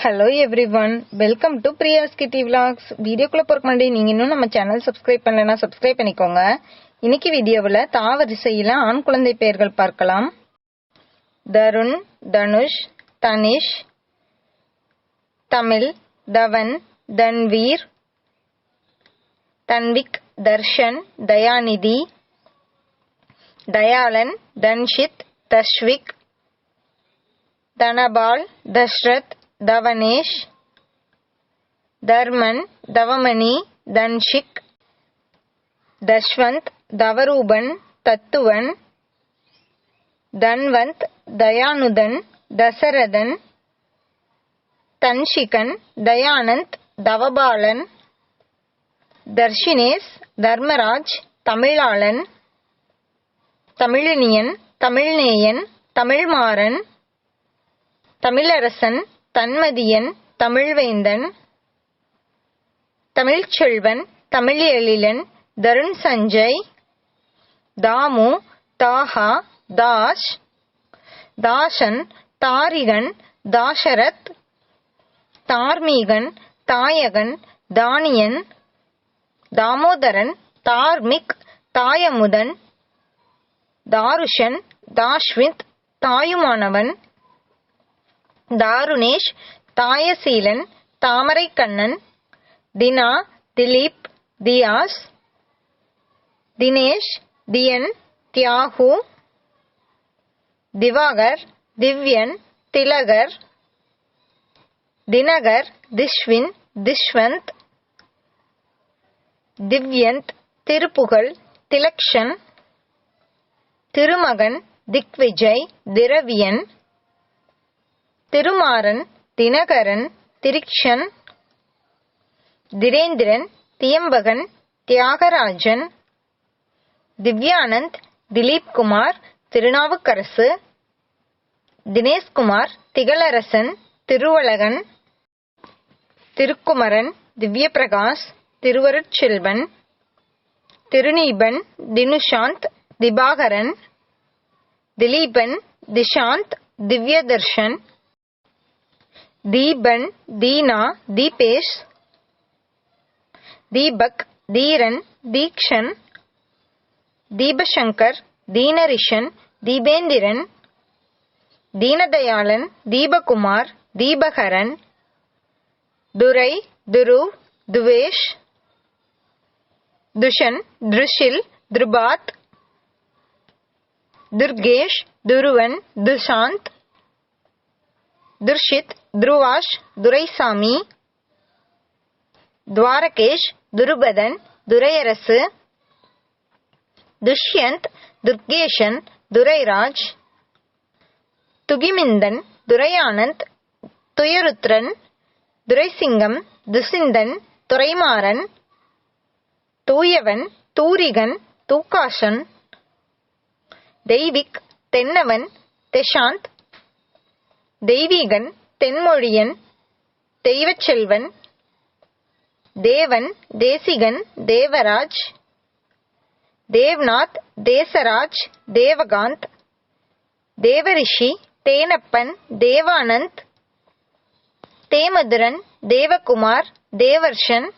Hello everyone welcome to Priya's kitty vlogs வீடியோக்குள்ள போறக்கு முன்னாடி நீங்க இன்னும் நம்ம சேனல் சப்ஸ்கிரைப் பண்ணலனா சப்ஸ்கிரைப் பண்ணிக்கோங்க. இன்னைக்கு வீடியோவில் தாவரிசையில ஆண் குழந்தை பெயர்கள் பார்க்கலாம். தருண் தனுஷ் தனிஷ் தமிழ் தவன் தன்வீர் தன்விக் தர்ஷன் தயாநிதி தயாளன் தன்ஷித் தஷ்விக் தனபால் தஷ்ரத் தவனேஷ் தர்மன் தவமணி தன்ஷிக் தஷ்வந்த் தவரூபன் தத்துவன் தன்வந்த் தயானுதன் தசரதன் தன்ஷிகன் தயானந்த் தவபாலன் தர்ஷினேஸ் தர்மராஜ் தமிழாளன் தமிழினியன் தமிழ்நேயன் தமிழ்மாறன் தமிழரசன் தன்மதியன் தமிழ்வேந்தன் தமிழ்ச்செல்வன் தமிழெழிலன் தருண் சஞ்சய் தாமு தாஹா தாஷ் தாஷன் தாரிகன் தாஷரத் தார்மீகன் தாயகன் தானியன் தாமோதரன் தார்மிக் தாயமுதன் தாருஷன் தாஷ்வித் தாயுமானவன் தாருணேஷ் தாயசீலன் தாமரைக்கண்ணன் தினா திலீப் தியாஸ் தினேஷ் தியன் தியாகு திவாகர் திவ்யன் திலகர் தினகர் திஷ்வின் திஷ்வந்த் திவ்யந்த் திருப்புகழ் திலக்ஷன் திருமகன் திக்விஜய் திரவியன் திருமாறன் தினகரன் திரிக்ஷன் திரேந்திரன் தியம்பகன் தியாகராஜன் திவ்யானந்த் திலீப்குமார் திருநாவுக்கரசு தினேஷ்குமார் திகழரசன் திருவழகன் திருக்குமரன் திவ்யபிரகாஷ் திருவருட்செல்வன் திருநீபன் தினுஷாந்த் திபாகரன் திலீபன் திஷாந்த் திவ்யதர்ஷன் தீபன் தீனா தீபேஷ் தீபக் தீரன் தீக்ஷன் தீபசங்கர் தீனரிஷன் தீபேந்திரன் தீனதயாளன் தீபகுமார் தீபகரன் துரை துருவ் துவேஷ் துஷன் திருஷில் திருபாத் துர்கேஷ் துருவன் துஷாந்த் துர்ஷித் துருவாஷ் துரைசாமி துவாரகேஷ் துருபதன் துரையரசு துஷ்யந்த் துர்கேஷன் துரைராஜ் துகிமிந்தன் துரையானந்த் துயருத்ரன் துரைசிங்கம் துசிந்தன் துரைமாறன் தூயவன் தூரிகன் தூக்காசன் தெய்விக் தென்னவன் தெஷாந்த் தெய்வீகன் தென்மொழியன் தெய்வச்செல்வன் தேவன் தேசிகன் தேவராஜ் தேவ்நாத் தேசராஜ் தேவகாந்த் தேவரிஷி தேனப்பன் தேவானந்த் தேமதுரன் தேவகுமார் தேவர்ஷன்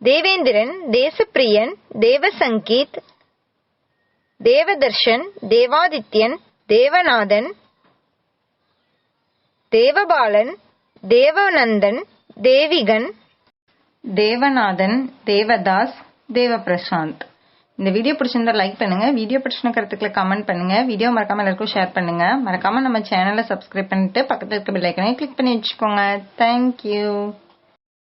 தேவேந்திரன் தேசப்பிரியன் தேவசங்கீத் தேவதர்ஷன் தேவாதித்யன் தேவநாதன் தேவபாலன் தேவநந்தன் தேவிகன். தேவநாதன் தேவதாஸ் தேவபிரசாந்த். இந்த வீடியோ பிடிச்சிருந்தா லைக் பண்ணுங்க. வீடியோ பிடிச்சின கருத்துக்களை கமெண்ட் பண்ணுங்க. வீடியோ மறக்காம எல்லாருக்கும் ஷேர் பண்ணுங்க. மறக்காம நம்ம சேனலை சப்ஸ்கிரைப் பண்ணிட்டு பக்கத்தில் இருக்க பெல் ஐக்கனை கிளிக் பண்ணி வச்சுக்கோங்க. தேங்க்யூ